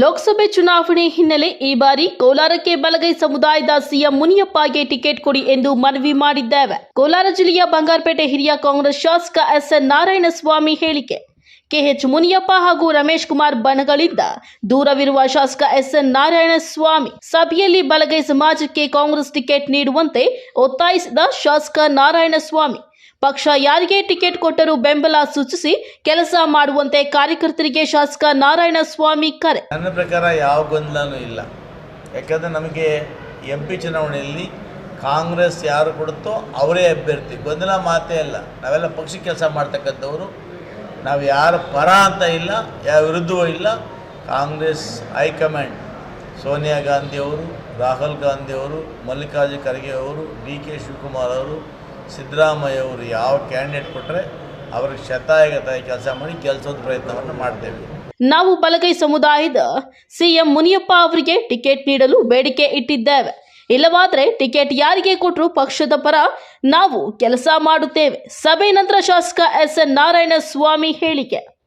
ಲೋಕಸಭೆ ಚುನಾವಣೆ ಹಿನ್ನೆಲೆ ಈ ಬಾರಿ ಕೋಲಾರಕ್ಕೆ ಬಲಗೈ ಸಮುದಾಯದ ಸಿಎಂ ಮುನಿಯಪ್ಪಗೆ ಟಿಕೆಟ್ ಕೊಡಿ ಎಂದು ಮನವಿ ಮಾಡಿದ್ದೇವೆ. ಕೋಲಾರ ಜಿಲ್ಲೆಯ ಬಂಗಾರಪೇಟೆ ಹಿರಿಯ ಕಾಂಗ್ರೆಸ್ ಶಾಸಕ ಎಸ್ ಎನ್ ನಾರಾಯಣಸ್ವಾಮಿ ಹೇಳಿಕೆ. ಕೆಎಚ್ ಮುನಿಯಪ್ಪ ಹಾಗೂ ರಮೇಶ್ ಕುಮಾರ್ ಬಣಗಳಿಂದ ದೂರವಿರುವ ಶಾಸಕ ಎಸ್ ಎನ್ ನಾರಾಯಣಸ್ವಾಮಿ ಸಭೆಯಲ್ಲಿ ಬಲಗೈ ಸಮಾಜಕ್ಕೆ ಕಾಂಗ್ರೆಸ್ ಟಿಕೆಟ್ ನೀಡುವಂತೆ ಒತ್ತಾಯಿಸಿದ ಶಾಸಕ ನಾರಾಯಣಸ್ವಾಮಿ, ಪಕ್ಷ ಯಾರಿಗೆ ಟಿಕೆಟ್ ಕೊಟ್ಟರೂ ಬೆಂಬಲ ಸೂಚಿಸಿ ಕೆಲಸ ಮಾಡುವಂತೆ ಕಾರ್ಯಕರ್ತರಿಗೆ ಶಾಸಕ ನಾರಾಯಣಸ್ವಾಮಿ ಕರೆ. ನನ್ನ ಪ್ರಕಾರ ಯಾವ ಗೊಂದಲನೂ ಇಲ್ಲ. ಯಾಕಂದ್ರೆ ನಮಗೆ ಎಂ ಪಿ ಚುನಾವಣೆಯಲ್ಲಿ ಕಾಂಗ್ರೆಸ್ ಯಾರು ಕೊಡುತ್ತೋ ಅವರೇ ಅಭ್ಯರ್ಥಿ. ಗೊಂದಲ ಮಾತೇ ಇಲ್ಲ ನಾವೆಲ್ಲ ಪಕ್ಷಕ್ಕೆ ಕೆಲಸ ಮಾಡ್ತಕ್ಕಂಥವ್ರು. ನಾವು ಯಾರ ಪರ ಅಂತ ಇಲ್ಲ, ಯಾವ ವಿರುದ್ಧವೂ ಇಲ್ಲ. ಕಾಂಗ್ರೆಸ್ ಹೈಕಮಾಂಡ್, ಸೋನಿಯಾ ಗಾಂಧಿಯವರು ರಾಹುಲ್ ಗಾಂಧಿಯವರು ಮಲ್ಲಿಕಾರ್ಜುನ ಖರ್ಗೆ ಅವರು, ಡಿ ಕೆ ಶಿವಕುಮಾರ್ ಅವರು, ಸಿದ್ದರಾಮಯ್ಯ ಅವರು ಯಾವ ಕ್ಯಾಂಡಿಡೇಟ್ ಕೊಟ್ಟರೆ ಅವ್ರಿಗೆ ಶತಾಯಗತ ಕೆಲಸ ಮಾಡಿ ಕೆಲಸದ ಪ್ರಯತ್ನವನ್ನು ಮಾಡ್ತೇವೆ. ನಾವು ಬಲಗೈ ಸಮುದಾಯದ ಸಿಎಂ ಮುನಿಯಪ್ಪ ಅವರಿಗೆ ಟಿಕೆಟ್ ನೀಡಲು ಬೇಡಿಕೆ ಇಟ್ಟಿದ್ದೇವೆ. ಇಲ್ಲವಾದರೆ ಟಿಕೆಟ್ ಯಾರಿಗೆ ಕೊಟ್ಟರು ಪಕ್ಷದ ಪರ ನಾವು ಕೆಲಸ ಮಾಡುತ್ತೇವೆ. ಸಭೆ ನಂತರ ಶಾಸಕ ಎಸ್ ಎನ್ ನಾರಾಯಣ ಸ್ವಾಮಿ ಹೇಳಿಕೆ.